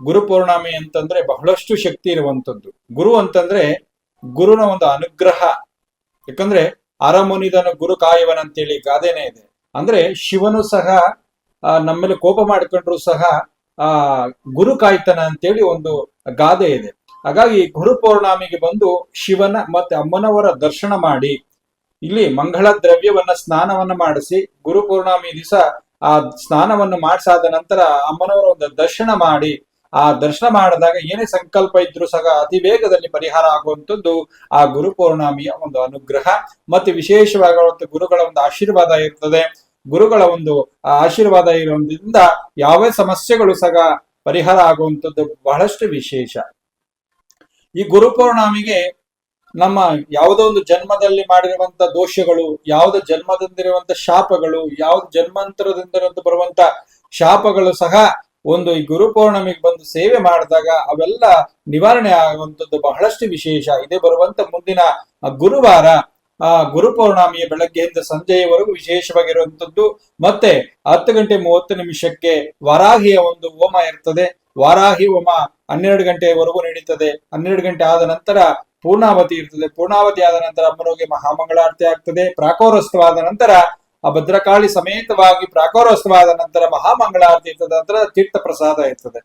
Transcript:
ಗುರು ಪೌರ್ಣಮಿ ಅಂತಂದ್ರೆ ಬಹಳಷ್ಟು ಶಕ್ತಿ ಇರುವಂತದ್ದು. ಗುರು ಅಂತಂದ್ರೆ ಗುರುನ ಒಂದು ಅನುಗ್ರಹ. ಯಾಕಂದ್ರೆ ಅರಮುನಿದನ ಗುರು ಕಾಯುವನ ಅಂತೇಳಿ ಗಾದೆನೇ ಇದೆ. ಅಂದ್ರೆ ಶಿವನು ಸಹ ಆ, ನಮ್ಮೇಲೆ ಕೋಪ ಮಾಡ್ಕೊಂಡ್ರು ಸಹ ಆ ಗುರು ಕಾಯ್ತಾನ ಅಂತೇಳಿ ಒಂದು ಗಾದೆ ಇದೆ. ಹಾಗಾಗಿ ಗುರು ಪೌರ್ಣಮಿಗೆ ಬಂದು ಶಿವನ ಮತ್ತೆ ಅಮ್ಮನವರ ದರ್ಶನ ಮಾಡಿ ಇಲ್ಲಿ ಮಂಗಳ ದ್ರವ್ಯವನ್ನ ಸ್ನಾನವನ್ನ ಮಾಡಿಸಿ ಗುರು ಪೌರ್ಣಮಿ ದಿವಸ ಆ ಸ್ನಾನವನ್ನು ಮಾಡಿಸಾದ ನಂತರ ಅಮ್ಮನವರ ಒಂದು ದರ್ಶನ ಮಾಡಿ ಆ ದರ್ಶನ ಮಾಡಿದಾಗ ಏನೇ ಸಂಕಲ್ಪ ಇದ್ರು ಸಹ ಅತಿ ವೇಗದಲ್ಲಿ ಪರಿಹಾರ ಆಗುವಂಥದ್ದು ಆ ಗುರು ಪೌರ್ಣಮಿಯ ಒಂದು ಅನುಗ್ರಹ. ಮತ್ತೆ ವಿಶೇಷವಾಗಿರುವಂತ ಗುರುಗಳ ಒಂದು ಆಶೀರ್ವಾದ ಇರ್ತದೆ. ಗುರುಗಳ ಒಂದು ಆಶೀರ್ವಾದ ಇರೋದ್ರಿಂದ ಯಾವೇ ಸಮಸ್ಯೆಗಳು ಸಹ ಪರಿಹಾರ ಆಗುವಂಥದ್ದು ಬಹಳಷ್ಟು ವಿಶೇಷ. ಈ ಗುರು ಪೌರ್ಣಮಿಗೆ ನಮ್ಮ ಯಾವುದೋ ಒಂದು ಜನ್ಮದಲ್ಲಿ ಮಾಡಿರುವಂತ ದೋಷಗಳು, ಯಾವ್ದು ಜನ್ಮದಿಂದಿರುವಂತ ಶಾಪಗಳು, ಯಾವ್ದು ಜನ್ಮಾಂತರದಿಂದ ಬರುವಂತ ಶಾಪಗಳು ಸಹ ಒಂದು ಈ ಗುರು ಪೌರ್ಣಮಿಗೆ ಬಂದು ಸೇವೆ ಮಾಡಿದಾಗ ಅವೆಲ್ಲ ನಿವಾರಣೆ ಆಗುವಂತದ್ದು ಬಹಳಷ್ಟು ವಿಶೇಷ. ಇದೇ ಬರುವಂತ ಮುಂದಿನ ಗುರುವಾರ, ಆ, ಗುರು ಪೌರ್ಣಮಿಯ ಬೆಳಗ್ಗೆಯಿಂದ ಸಂಜೆಯವರೆಗೂ ವಿಶೇಷವಾಗಿರುವಂಥದ್ದು. ಮತ್ತೆ ಹತ್ತು ಗಂಟೆ ಮೂವತ್ತು ನಿಮಿಷಕ್ಕೆ ವಾರಾಹಿಯ ಒಂದು ಹೋಮ ಇರ್ತದೆ. ವಾರಾಹಿ ಹೋಮ ಹನ್ನೆರಡು ಗಂಟೆವರೆಗೂ ನಡೀತದೆ. ಹನ್ನೆರಡು ಗಂಟೆ ಆದ ನಂತರ ಪೂರ್ಣಾವತಿ ಇರ್ತದೆ. ಪೂರ್ಣಾವತಿ ಆದ ನಂತರ ಅಮ್ಮನವರಿಗೆ ಮಹಾಮಂಗಳಾರತಿ ಆಗ್ತದೆ. ಪ್ರಾಕೋರಸ್ತವಾದ ನಂತರ ಆ ಭದ್ರಕಾಳಿ ಸಮೇತವಾಗಿ ಪ್ರಾಕಾರೋತ್ಸವ ಆದ ನಂತರ ಮಹಾಮಂಗಳಾರತಿ ಇರ್ತದೆ ನಂತರ ತೀರ್ಥ ಪ್ರಸಾದ ಇರ್ತದೆ.